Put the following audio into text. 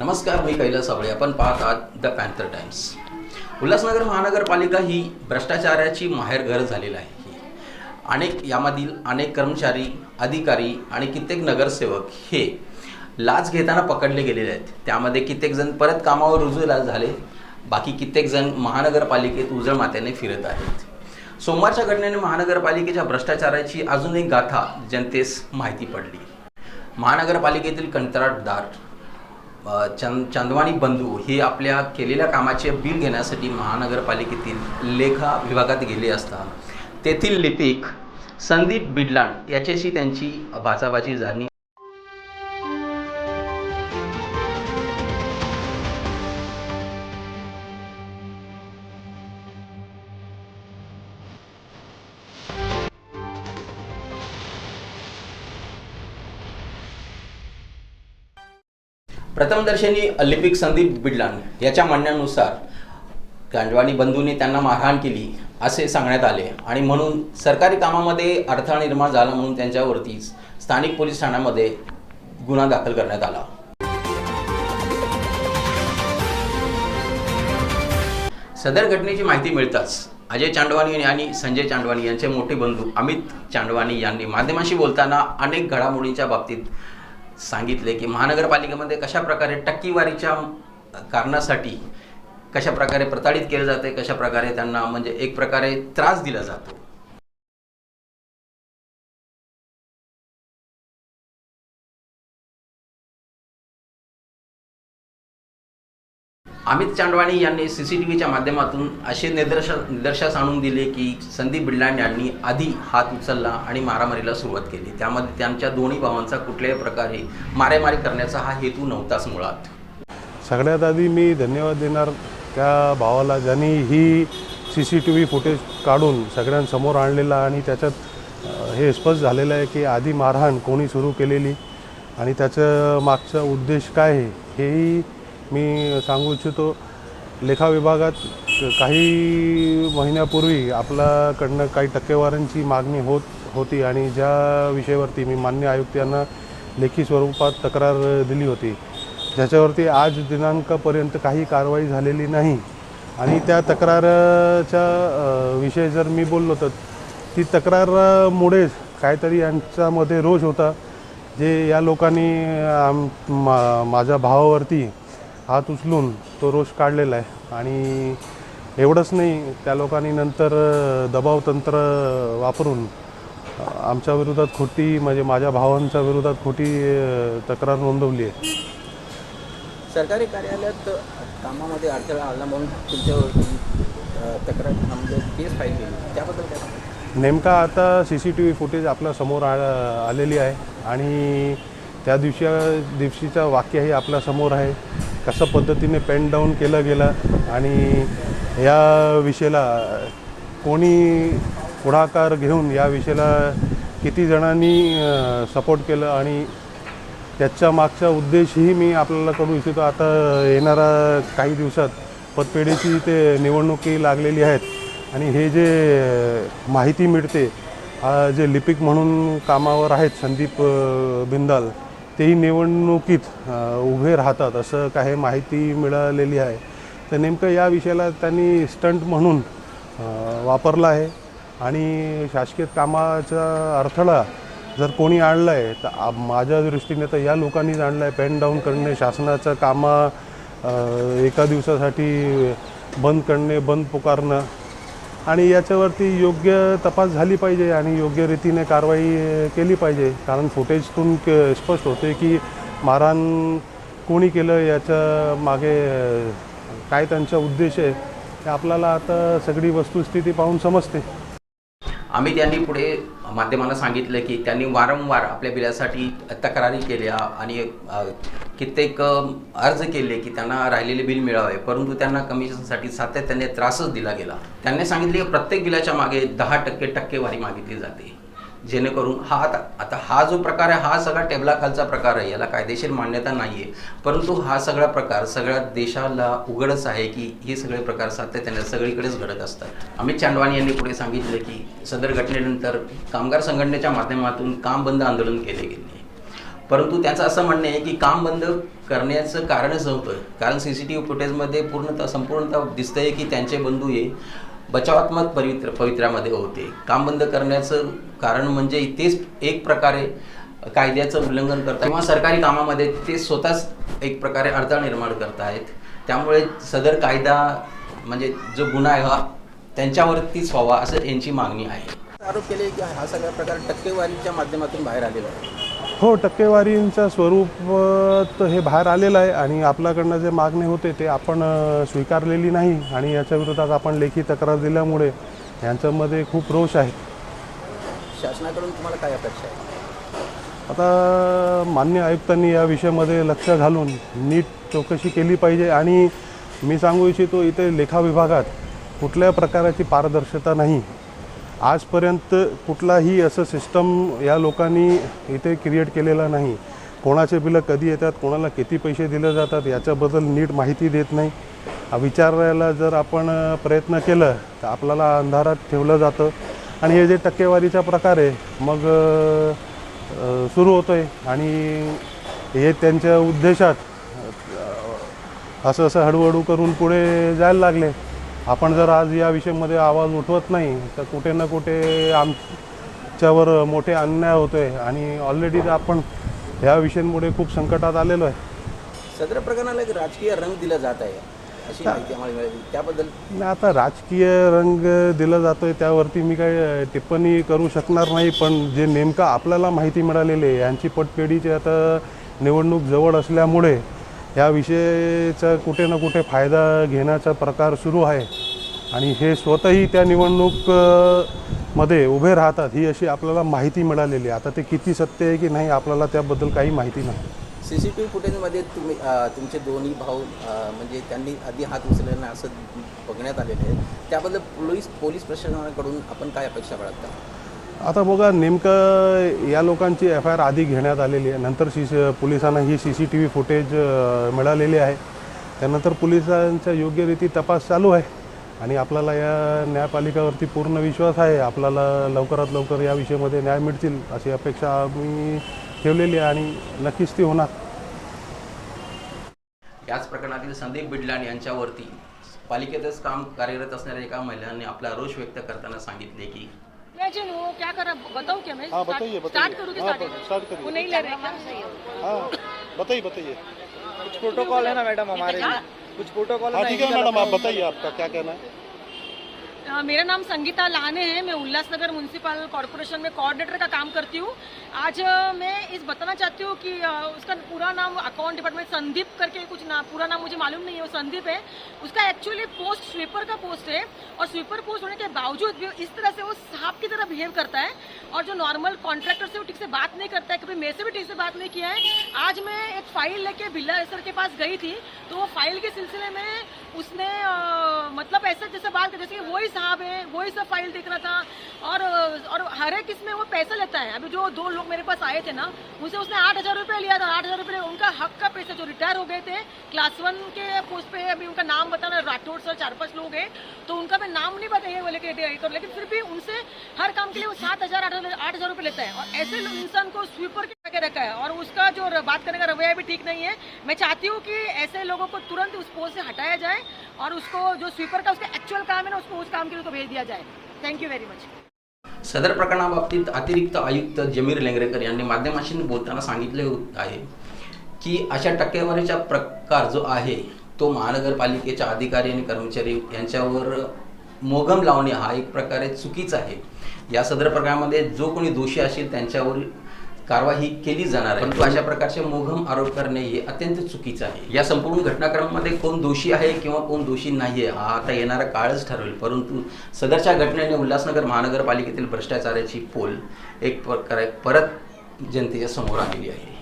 नमस्कार मी कैलास आवळे. आपण पाहत आहात द पॅन्थर टाइम्स उल्हासनगर महानगरपालिका ही भ्रष्टाचाराची माहेरघर झालेली आहे. अनेक यामधील अनेक कर्मचारी अधिकारी आणि कित्येक नगरसेवक हे लाच घेताना पकडले गेलेले आहेत. त्यामध्ये कित्येक जण परत कामावर रुजूला झाले. बाकी कित्येक जण महानगरपालिकेत उजळ मात्याने फिरत आहेत. सोमवारच्या घटनेने महानगरपालिकेच्या भ्रष्टाचाराची अजून एक गाथा जनतेस माहिती पडली. महानगरपालिकेतील कंत्राटदार चंद चांदवाणी बंधू हे आपल्या केलेल्या कामाचे बिल घेण्यासाठी महानगरपालिकेतील लेखा विभागात गेले असता तेथील लिपिक संदीप बिडलाण याच्याशी त्यांची भाचाभाची झाली. प्रथमदर्शनी ऑलिम्पिक संदीप बिडलाण याच्या म्हणण्यानुसार कांडवाणी बंधूंनी त्यांना मारहाण केली असे सांगण्यात आले. आणि म्हणून सरकारी कामामध्ये अडथळा निर्माण झाला म्हणून त्यांच्यावरती स्थानिक पोलीस ठाण्यामध्ये गुन्हा दाखल करण्यात आला. सदर घटनेची माहिती मिळताच अजय चांडवानी आणि संजय चांडवानी यांचे मोठे बंधू अमित चांडवानी यांनी माध्यमांशी बोलताना अनेक घडामोडींच्या बाबतीत सांगितले की महानगरपालिकेमध्ये कशाप्रकारे टक्केवारीच्या कारणासाठी कशा प्रकारे प्रताडित केलं जाते कशा प्रकारे त्यांना म्हणजे एक प्रकारे त्रास दिला जातो. अमित चांडवाणी यांनी सी सी टी व्हीच्या माध्यमातून असे निदर्श निदर्शास आणून दिले की संदीप बिडलांड यांनी आधी हात उचलला आणि मारामारीला सुरुवात केली. त्यामध्ये त्यांच्या दोन्ही भावांचा कुठल्याही प्रकारे मारेमारी करण्याचा हा हेतू नव्हताच मुळात. सगळ्यात आधी मी धन्यवाद देणार त्या भावाला ज्यांनी ही C C T V footage काढून सगळ्यांसमोर आणलेला आणि त्याच्यात हे स्पष्ट झालेलं आहे की आधी मारहाण कोणी सुरू केलेली आणि त्याचं मागचा उद्देश काय आहे हेही मी सांगू इच्छितो लेखा विभागात काही महिन्यापूर्वी आपल्याकडनं काही टक्केवारांची मागणी होत होती आणि ज्या विषयावरती मी मान्य आयुक्त यांना लेखी स्वरूपात तक्रार दिली होती. ज्याच्यावरती आज दिनांकापर्यंत काही कारवाई झालेली नाही. आणि त्या तक्रारच्या विषय विषयी जर मी बोललो तर ती तक्रारमुळेच काहीतरी यांच्यामध्ये रोष होता. जे या लोकांनी आम मा माझ्या भावावरती हात उचलून तो रोष काढलेला आहे. आणि एवढंच नाही त्या लोकांनी नंतर अ, दबावतंत्र वापरून आमच्या विरोधात खोटी म्हणजे माझ्या भावांच्या विरोधात खोटी तक्रार नोंदवली आहे. सरकारी कार्यालयात कामामध्ये अडथळा आला म्हणून तुमच्यावरती तक्रार म्हणजे केस फाईल केली. त्याबद्दल काय नेमका आता C C T V footage आपल्यासमोर आ आलेली आहे. आणि त्या दिवशी दिवशीचं वाक्यही आपल्यासमोर आहे. कशा पद्धतीने पेन डाऊन केलं गेलं आणि या विषयाला कोणी पुढाकार घेऊन या विषयाला किती जणांनी सपोर्ट केलं आणि त्याच्या मागचा उद्देशही मी आपल्याला करू इच्छितो. आता येणारा काही दिवसात पतपेढीची ते निवडणुकी लागलेली आहेत आणि हे जे माहिती मिळते जे लिपिक म्हणून कामावर आहेत संदीप बिंदाल तेही निवडणुकीत उभे राहतात असं काही माहिती मिळालेली आहे. तर नेमकं या विषयाला त्यांनी स्टंट म्हणून वापरला आहे. आणि शासकीय कामाचा अडथळा जर कोणी आणलं आहे तर आ- माझ्या दृष्टीने तर या लोकांनीच आणलं आहे पेन डाऊन करणे शासनाचं कामा एका दिवसासाठी बंद करणे बंद पुकारणं आणि याच्यावरती योग्य तपास झाली पाहिजे आणि योग्य रीतीने कारवाई केली पाहिजे. कारण फुटेजतून क- स्पष्ट होते की मारहाण कोणी केलं याच्या मागे काय त्यांचा उद्देश आहे ते आपल्याला आता सगळी वस्तुस्थिती पाहून समजते. अमित यांनी पुढे माध्यमांना सांगितलं की त्यांनी वारंवार आपल्या बिलासाठी तक्रारी केल्या आणि कित्येक अर्ज केले की त्यांना राहिलेले बिल मिळावे परंतु त्यांना कमिशनसाठी सातत्याने त्रासच दिला गेला. त्यांनी सांगितले की प्रत्येक बिलाच्या मागे दहा टक्के टक्केवारी मागितली जाते. जेणेकरून हा आता आता हा जो प्रकार आहे हा सगळा टेबलाखालचा प्रकार आहे याला कायदेशीर मान्यता नाही आहे परंतु हा सगळा प्रकार सगळ्या देशाला उघडच आहे की हे सगळे प्रकार सातत्याने सगळीकडेच घडत असतात. अमित चांडवानी यांनी पुढे सांगितलं की सदर घटनेनंतर कामगार संघटनेच्या माध्यमातून काम बंद आंदोलन केले गेले. परंतु त्यांचं असं म्हणणं आहे की काम बंद करण्याचं कारणच नव्हतं कारण सी सी टी व्ही फुटेजमध्ये पूर्णतः संपूर्णतः दिसतंय की त्यांचे बंधू हे बचावात्मक पवित्र पवित्र्यामध्ये होते. काम बंद करण्याचं कारण म्हणजे तेच एक प्रकारे कायद्याचं उल्लंघन करतात. किंवा सरकारी कामामध्ये ते स्वतःच एक प्रकारे अडथळा निर्माण करत आहेत त्यामुळे सदर कायदा म्हणजे जो गुन्हा आहे हा त्यांच्यावरतीच व्हावा असं यांची मागणी आहे. आरोप केले की हा सगळा प्रकार टक्केवारीच्या माध्यमातून बाहेर आलेला आहे. हो टक्केवारींच्या स्वरूपात हे बाहेर आलेलं आहे आणि आपल्याकडनं जे मागणे होते ते आपण स्वीकारलेली नाही आणि याच्या विरोधात आपण लेखी तक्रार दिल्यामुळे यांच्यामध्ये खूप रोष आहे. शासनाकडून तुम्हाला काय अपेक्षा आहे? आता मान्य आयुक्तांनी या विषयामध्ये लक्ष घालून नीट चौकशी केली पाहिजे आणि मी सांगू इच्छितो इथे लेखा विभागात कुठल्या प्रकाराची पारदर्शकता नाही. आजपर्यंत कुठलाही असं सिस्टम या लोकांनी इथे क्रिएट केलेला नाही. कोणाचे बिलं कधी येतात कोणाला किती पैसे दिले जातात याच्याबद्दल नीट माहिती देत नाही. विचारायला जर आपण प्रयत्न केलं तर आपल्याला अंधारात ठेवलं जातं. आणि हे जे टक्केवारीचा प्रकार आहे मग सुरू होतो आहे आणि हे त्यांच्या उद्देशात असं असं हळूहळू करून पुढे जायला लागले. आपण जर आज या विषयामध्ये आवाज उठवत नाही तर कुठे ना कुठे आमच्यावर मोठे अन्याय होतो आहे आणि ऑलरेडी आपण ह्या विषयांमुळे खूप संकटात आलेलो आहे. सदर प्रकरणाला एक राजकीय रंग दिला जात आहे अशी माहिती आम्हाला मिळाली. त्याबद्दल आणि आता राजकीय रंग दिला जातोय त्यावरती मी काही टिप्पणी करू शकणार नाही पण जे नेमकं आपल्याला माहिती मिळालेली आहे यांची पटपेढीची आता निवडणूक जवळ असल्यामुळे ह्या विषयाचा कुठे ना कुठे फायदा घेण्याचा प्रकार सुरू आहे. आणि हे स्वतःही त्या निवडणूकमध्ये उभे राहतात ही अशी आपल्याला माहिती मिळालेली आहे. आता ते किती सत्य आहे की नाही आपल्याला त्याबद्दल काही माहिती नाही. सी सी टी व्ही फुटेजमध्ये तुम्ही तुमचे दोन्ही भाऊ म्हणजे त्यांनी आधी हात उचलले नाही असं बघण्यात आलेलं आहे. त्याबद्दल पोलीस पोलीस प्रशासनाकडून आपण काय अपेक्षा बाळगता? आता बघा नेमकं या लोकांची एफ आय आर आधी घेण्यात आलेली आहे. नंतर सी पोलिसांना ही C C T V footage मिळालेली आहे. त्यानंतर पोलिसांचा योग्य रीती तपास चालू आहे. आणि आपल्याला या न्यायपालिकावरती पूर्ण विश्वास आहे. आपल्याला लवकरात लवकर या विषयामध्ये न्याय मिळतील अशी अपेक्षा आम्ही ठेवलेली आहे आणि नक्कीच ती होणार. याच प्रकरणातील संदीप बिडलान यांच्यावरती पालिकेतच काम कार्यरत असणाऱ्या एका महिलांनी आपला रोष व्यक्त करताना सांगितले की इमेजिन वो क्या कर रहा बताऊँ क्या मैं? हाँ, बताइए, बताइए। स्टार्ट करूँ हाँ, स्टार्ट स्टार्ट करिए। वो नहीं ले रहे हाँ। बताइए बताइए। कुछ प्रोटोकॉल है ना मैडम हमारे कुछ प्रोटोकॉल है हाँ ठीक है मैडम आप बताइए आपका क्या कहना है। मेरा नाम संगीता लाने है। मैं उल्लासनगर म्यूनसिपल कॉरपोरेशन में कोऑर्डिनेटर का काम करती हूँ। आज मैं इस बताना चाहती हूँ कि उसका पूरा नाम अकाउंट डिपार्टमेंट संदीप करके कुछ नाम पूरा नाम मुझे मालूम नहीं है, वो संदीप है। उसका एक्चुअली पोस्ट स्वीपर का पोस्ट है और स्वीपर पोस्ट होने के बावजूद भी इस तरह से वो सांप की तरह बिहेव करता है और जो नॉर्मल कॉन्ट्रैक्टर से वो ठीक से बात नहीं करता है, कभी मेरे से भी ठीक से बात नहीं किया है। आज मैं एक फ़ाइल लेके बिल्ला सर के पास गई थी तो वो फ़ाइल के सिलसिले में उसने ऐसा जैसे बात कर जैसे कि वही साहब है, वही सब फ़ाइल देख रहा था। और और हर एक इसमें वो पैसा लेता है। अभी जो दो लोग मेरे पास आए थे ना, उनसे उसने आठ हज़ार रुपये लिया था। आठ हज़ार रुपये उनका हक का पैसा, जो रिटायर हो गए थे क्लास वन के पोस्ट पे अभी उनका नाम बताना राठौड़ सर, चार पाँच लोग हैं। तो उनका मैं नाम नहीं बताइए वो लेके तो लेकिन फिर भी उनसे हर काम के लिए वो सात हज़ार, आठ हज़ार रुपये लेता है। और ऐसे इंसान को स्वीपर तक है। और उसका जो र- बात करने का रवैया भी ठीक नहीं है। मैं चाहती हूँ कि ऐसे लोगों को तुरंत उस पोस्ट से हटाया जाए और उसको जो स्वीपर का उसका एक्चुअल काम है ना उसको उस काम के लिए उसको भेज दिया जाए। थैंक यू वेरी मच सदर प्रकरणाबाबतीत अतिरिक्त आयुक्त जमीर लेंगरेकर यांनी माध्यमांशी बोलताना सांगितले आहे की अशा टक्केवारीचा प्रकार जो आहे तो महानगरपालिकेच्या अधिकारी आणि कर्मचारी यांच्यावर मोगम लावणे हा एक प्रकारे चुकीचा आहे. या सदर प्रकरणामध्ये जो कोणी दोषी असेल त्यांच्यावर कारवाई केली जाणार आहे. परंतु अशा प्रकारचे मोघम आरोप करणे हे अत्यंत चुकीचं आहे. या संपूर्ण घटनाक्रमामध्ये कोण दोषी आहे किंवा कोण दोषी नाही आहे हा आता येणारा काळच ठरवेल. परंतु सदरच्या घटनेने उल्हासनगर महानगरपालिकेतील भ्रष्टाचाराची पोल एक प्रकारे परत जनतेच्या समोर आलेली आहे.